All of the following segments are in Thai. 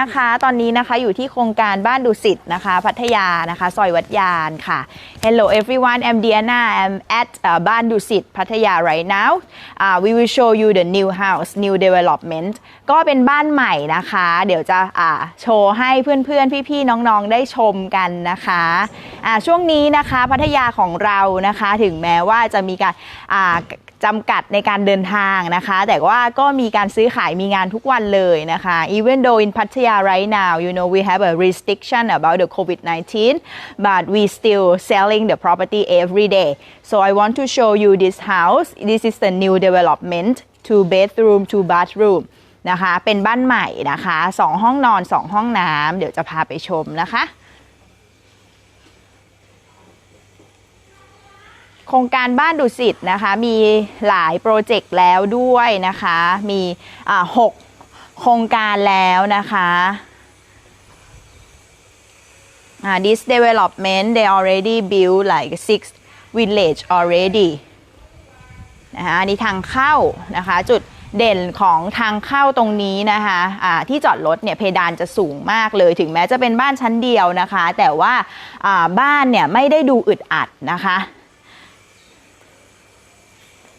นะคะตอนนี้นะคะอยู่ที่โครงการบ้านดุสิตนะคะ พัทยานะคะซอยวัดยานค่ะ Hello everyone I'm Diana I'm at uh, บ้านดุสิตพัทยา right now uh, we will show you the new house new development ก็เป็นบ้านใหม่นะคะ เดี๋ยวจะอ่าโชว์ให้เพื่อนๆ พี่ๆ น้องๆ ได้ชมกันนะคะอ่าช่วงนี้นะคะพัทยาของเรานะคะถึงแม้ว่าจะมีการอ่าจำกัดในการเดินทางนะคะ แต่ว่าก็มีการซื้อขายมีงานทุกวันเลยนะคะ even though in Pattaya right now you know we have a restriction about the COVID-19 but we still selling the property every day so I want to show you this house this is the new development two bedroom two bathroom นะคะ เป็นบ้านใหม่นะคะสองห้องนอนสองห้องน้ำเดี๋ยวจะพาไปชมนะคะ โครงการบ้านดุสิตนะคะ มีหลายโปรเจกต์แล้วด้วยนะคะ มีหก โครงการแล้วนะคะอ่า this development they already built like six village already นะคะอันนี้ทางเข้านะคะจุดเด่นของทางเข้าตรงนี้นะคะอ่าที่จอดรถเนี่ยเพดานจะสูงมากเลย ถึงแม้จะเป็นบ้านชั้นเดียวนะคะ แต่ว่าอ่าบ้านเนี่ยไม่ได้ดูอึดอัดนะคะ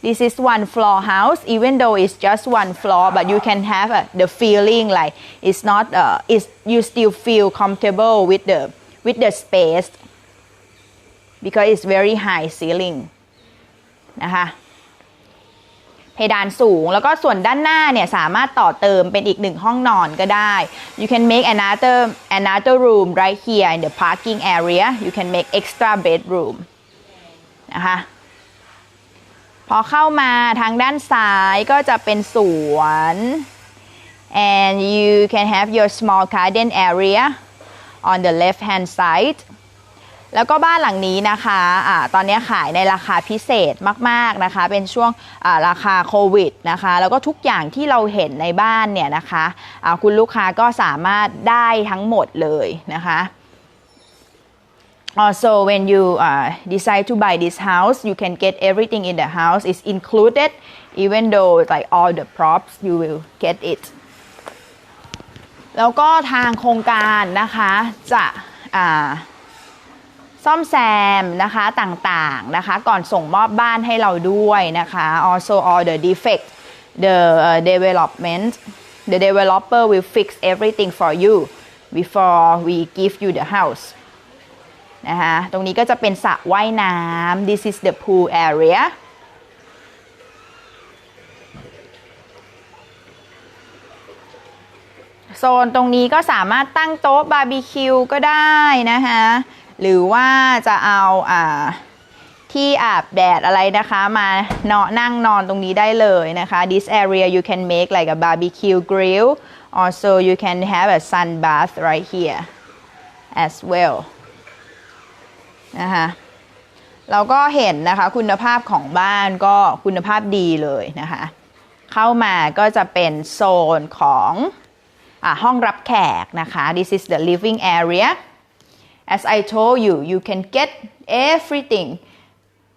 this is one floor house even though it's just one floor but you can have uh, the feeling like it's not uh, it's you still feel comfortable with the with the space because it's very high ceiling นะคะเพดานสูงแล้วก็ส่วนด้านหน้าเนี่ยสามารถต่อเติมเป็นอีกหนึ่งห้องนอนก็ได้ you can make another another room right here in the parking area you can make extra bedroom นะคะ พอเข้ามาทางด้านซ้ายก็จะเป็นสวน and you can have your small garden area on the left hand side แล้วก็บ้านหลังนี้นะคะอะตอนนี้ขายในราคาพิเศษมากๆนะคะ เป็นช่วงราคาโควิดนะคะ แล้วก็ทุกอย่างที่เราเห็นในบ้านเนี่ยนะคะะคุณลูกค้าก็สามารถได้ทั้งหมดเลยนะคะ Also, when you uh, decide to buy this house, you can get everything in the house is included, even though like all the props you will get it. แล้วก็ทางโครงการนะคะจะอ่าซ่อมแซมนะคะต่างๆนะคะ ก่อนส่งมอบบ้านให้เราด้วยนะคะ also all the defect the uh, development the developer will fix everything for you before we give you the house นะคะตรงนี้ก็จะเป็นสระว่ายน้ำ this is the pool area โซนตรงนี้ก็สามารถตั้งโต๊ะบาร์บีคิวก็ได้นะคะหรือว่าจะเอาอ่าที่อาบแดดอะไรนะคะมาเนาะนั่งนอนตรงนี้ได้เลยนะคะ this area you can make like a barbecue grill also you can have a sun bath right here as well นะคะเราก็เห็นนะคะคุณภาพของบ้านก็คุณภาพดีเลยนะคะเข้ามาก็จะเป็นโซนของอห้องรับแขกนะคะ this is the living area as I told you you can get everything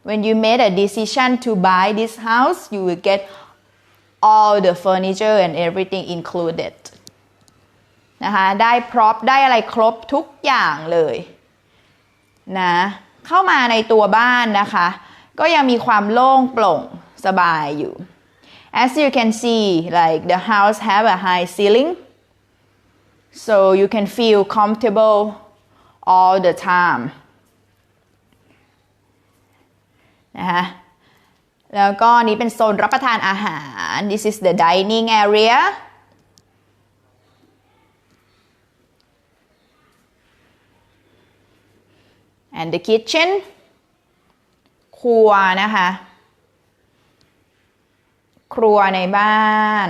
when you made a decision to buy this house you will get all the furniture and everything included นะคะได้พร็อพได้อะไรครบทุกอย่างเลย นะเข้ามาในตัวบ้านนะคะ ก็ยังมีความโล่งโปร่งสบายอยู่ as you can see like the house have a high ceiling so you can feel comfortable all the time นะคะแล้วก็นี้เป็นโซนรับประทานอาหาร this is the dining area and the kitchen ครัวนะคะ ครัวในบ้าน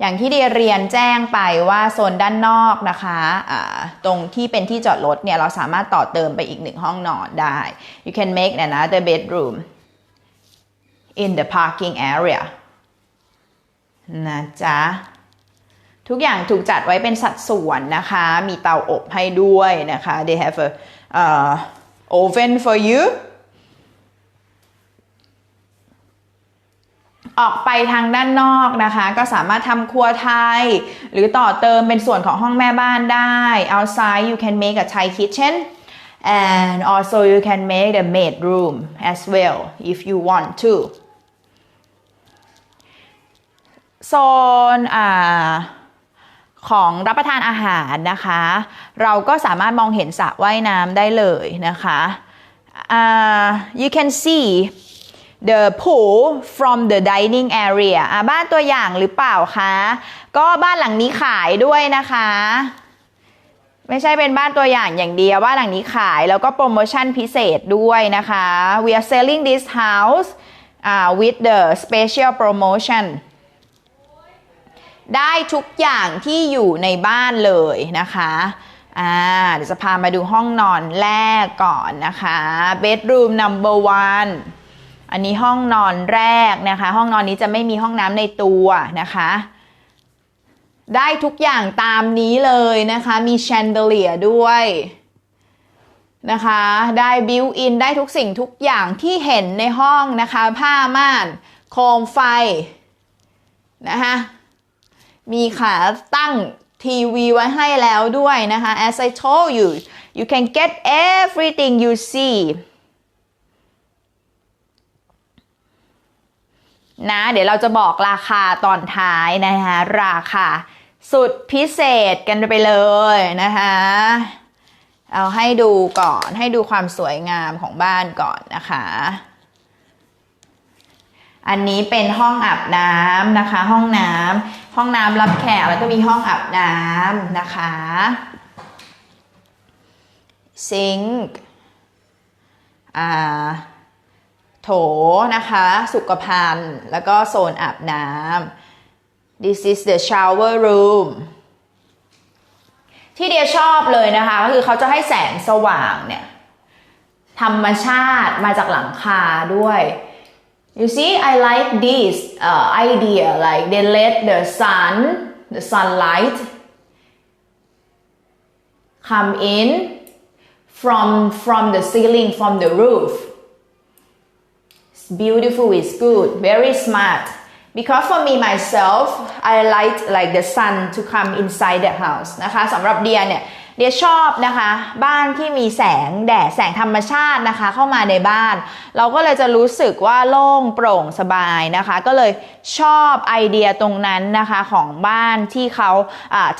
อย่างที่เดียเรียนแจ้งไปว่าโซนด้านนอกนะคะะตรงที่เป็นที่จอดรถเนี่ย เราสามารถต่อเติมไปอีกหนึ่งห้องนอนได้ you can make another bedroom in the parking area นะจ๊ะทุกอย่างถูกจัดไว้เป็นสัดส่วนนะคะ มีเตาอบให้ด้วยนะคะ they have a uh, oven for you ออกไปทางด้านนอกนะคะ ก็สามารถทำครัวไทย หรือต่อเติมเป็นส่วนของห้องแม่บ้านได้ outside you can make a Thai kitchen and also you can make the maid room as well if you want to โซนอ่า ของรับประทานอาหารนะคะ เราก็สามารถมองเห็นสระว่ายน้ำได้เลยนะคะอ่า you can see the pool from the dining area บ้านตัวอย่างหรือเปล่าคะ ก็บ้านหลังนี้ขายด้วยนะคะ ไม่ใช่เป็นบ้านตัวอย่างอย่างเดียวบ้านหลังนี้ขายแล้วก็โปรโมชั่นพิเศษด้วยนะคะ we are selling this house uh, with the special promotion ได้ทุกอย่างที่อยู่ในบ้านเลยนะคะอ่าเดี๋ยวจะพามาดูห้องนอนแรกก่อนนะคะ bedroom number one อันนี้ห้องนอนแรกนะคะ ห้องนอนนี้จะไม่มีห้องน้ำในตัวนะคะ ได้ทุกอย่างตามนี้เลยนะคะ มีแชนเดเลียด้วยนะคะ ได้บิวอินได้ทุกสิ่งทุกอย่างที่เห็นในห้องนะคะ ผ้าม่าน โคมไฟนะคะ มีขาตั้งทีวีไว้ให้แล้วด้วยนะคะ as I told you you can get everything you see นะเดี๋ยวเราจะบอกราคาตอนท้ายนะคะราคาสุดพิเศษกันไปเลยนะคะเอาให้ดูก่อนให้ดูความสวยงามของบ้านก่อนนะคะ อันนี้เป็นห้องอาบน้ำนะคะ ห้องน้ำห้องน้ำรับแขกแล้วก็มีห้องอาบน้ำนะคะซิงค์อ่าโถนะคะ สุขภัณฑ์ แล้วก็โซนอาบน้ำ this is the shower room ที่เดียชอบเลยนะคะ ก็คือเขาจะให้แสงสว่างเนี่ย ธรรมชาติมาจากหลังคาด้วย You see, I like this uh, idea. Like they let the sun, the sunlight, come in from from the ceiling, from the roof. It's beautiful. It's good. Very smart. Because for me myself, I like like the sun to come inside the house นะคะสำหรับเดียเนี่ย เดียชอบนะคะ บ้านที่มีแสงแดดแสงธรรมชาตินะคะ เข้ามาในบ้าน เราก็เลยจะรู้สึกว่าโล่งโปร่งสบายนะคะ ก็เลยชอบไอเดียตรงนั้นนะคะของบ้านที่เขา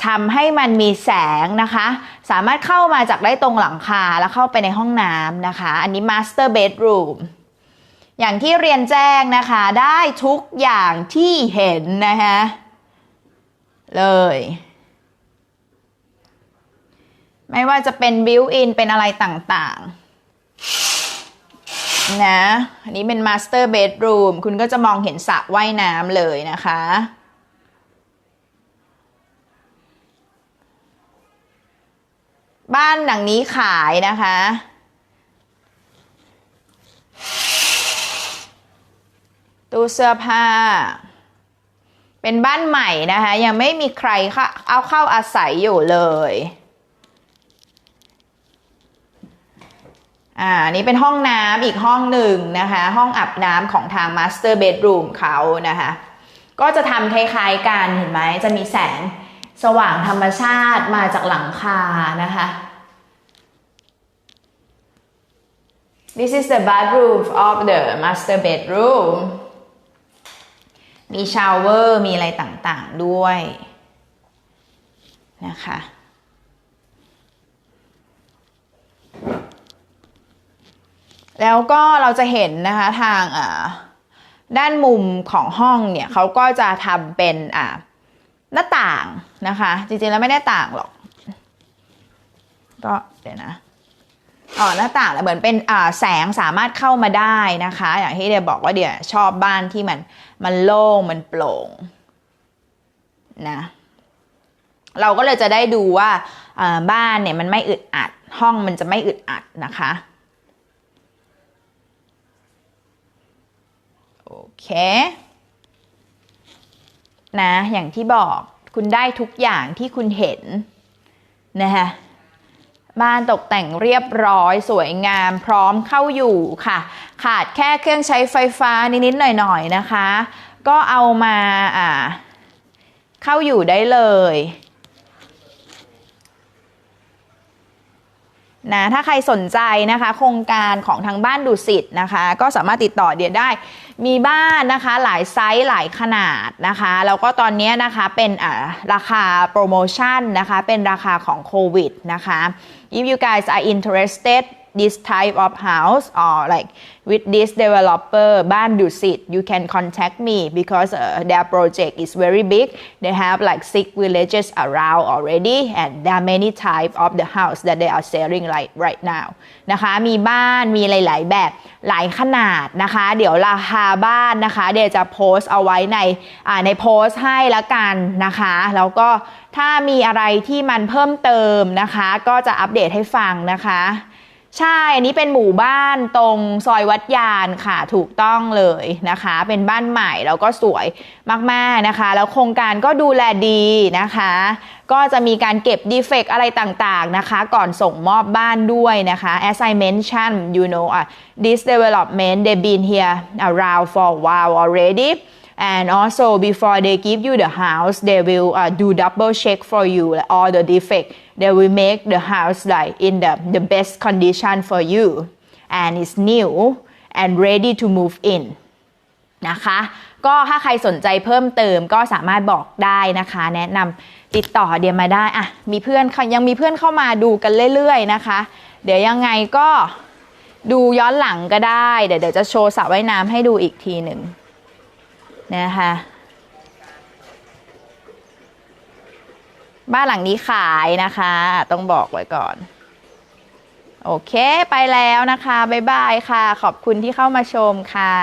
ทำให้มันมีแสงนะคะ สามารถเข้ามาจากได้ตรงหลังคาแล้วเข้าไปในห้องน้ำนะคะ อันนี้ master bedroom อย่างที่เรียนแจ้งนะคะได้ทุกอย่างที่เห็นนะคะเลย ไม่ว่าจะเป็นบิวอินเป็นอะไรต่างๆ นะ อันนี้เป็นมาสเตอร์เบดรูมคุณก็จะมองเห็นสระว่ายน้ำเลยนะคะ บ้านหลังนี้ขายนะคะ ตู้เสื้อผ้า เป็นบ้านใหม่นะคะ ยังไม่มีใครเข้าเอาเข้าอาศัยอยู่เลย อ่านี่เป็นห้องน้ำอีกห้องหนึ่งนะคะ ห้องอาบน้ำของทาง Master Bedroom เขานะคะ ก็จะทำคล้ายๆกันเห็นไหมจะมีแสงสว่างธรรมชาติมาจากหลังคานะคะ This is the bathroom of the master bedroom มีชาวเวอร์มีอะไรต่างๆด้วยนะคะ แล้วก็เราจะเห็นนะคะทางด้านมุมของห้องเนี่ยเขาก็จะทำเป็นหน้าต่างนะคะ จริงๆแล้วไม่ได้ต่างหรอกก็เดี๋ยวนะอ๋อหน้าต่างเหมือนเป็นแสงสามารถเข้ามาได้นะคะ อย่างที่เดียบอกว่าเดียชอบบ้านที่มันมันโล่งมันโปร่งนะเราก็เลยจะได้ดูว่าบ้านเนี่ยมันไม่อึดอัด ห้องมันจะไม่อึดอัดนะคะ โอเค นะ อย่างที่บอกคุณได้ทุกอย่างที่คุณเห็นนะคะบ้านตกแต่งเรียบร้อยสวยงามพร้อมเข้าอยู่ค่ะ ขาดแค่เครื่องใช้ไฟฟ้านิดๆหน่อยๆนะคะ ก็เอามาอ่าเข้าอยู่ได้เลย นะถ้าใครสนใจนะคะโครงการของทางบ้านดุสิตนะคะ ก็สามารถติดต่อเดียได้มีบ้านนะคะหลายไซส์หลายขนาดนะคะแล้วก็ตอนนี้นะคะเป็นอ่าราคาโปรโมชั่นนะคะเป็นราคาของโควิดนะคะ if you guys are interested this type of house or like with this developer บ้านดุสิต you can contact me because uh, their project is very big they have like six villages around already and there are many type of the house that they are selling like right now นะคะมีบ้านมีหลาย ๆ แบบหลายขนาดนะคะ เดี๋ยวราคาบ้านนะคะ เดี๋ยวจะโพสต์เอาไว้ในในโพสต์ให้ละกันนะคะ แล้วก็ถ้ามีอะไรที่มันเพิ่มเติมนะคะ ก็จะอัปเดตให้ฟังนะคะ ใช่ อันนี้เป็นหมู่บ้านตรงซอยวัดยานค่ะ ถูกต้องเลยนะคะ เป็นบ้านใหม่แล้วก็สวยมากๆนะคะ แล้วโครงการก็ดูแลดีนะคะ ก็จะมีการเก็บดีเฟกอะไรต่างๆนะคะ ก่อนส่งมอบบ้านด้วยนะคะ as I mentioned you know uh, this development they been here around for a while already and also before they give you the house they will uh, do double check for you like, all the defect they will make the house like in the the best condition for you and it's new and ready to move in นะคะ ก็ถ้าใครสนใจเพิ่มเติมก็สามารถบอกได้นะคะ แนะนำติดต่อเดียมาได้อะมีเพื่อนยังมีเพื่อนเข้ามาดูกันเรื่อยๆนะคะ เดี๋ยวยังไงก็ดูย้อนหลังก็ได้ เดี๋ยวเดี๋ยวจะโชว์สระว่ายน้ำให้ดูอีกทีหนึ่ง นะคะบ้านหลังนี้ขายนะคะ ต้องบอกไว้ก่อน โอเคไปแล้วนะคะ บ๊ายบายค่ะ ขอบคุณที่เข้ามาชมค่ะ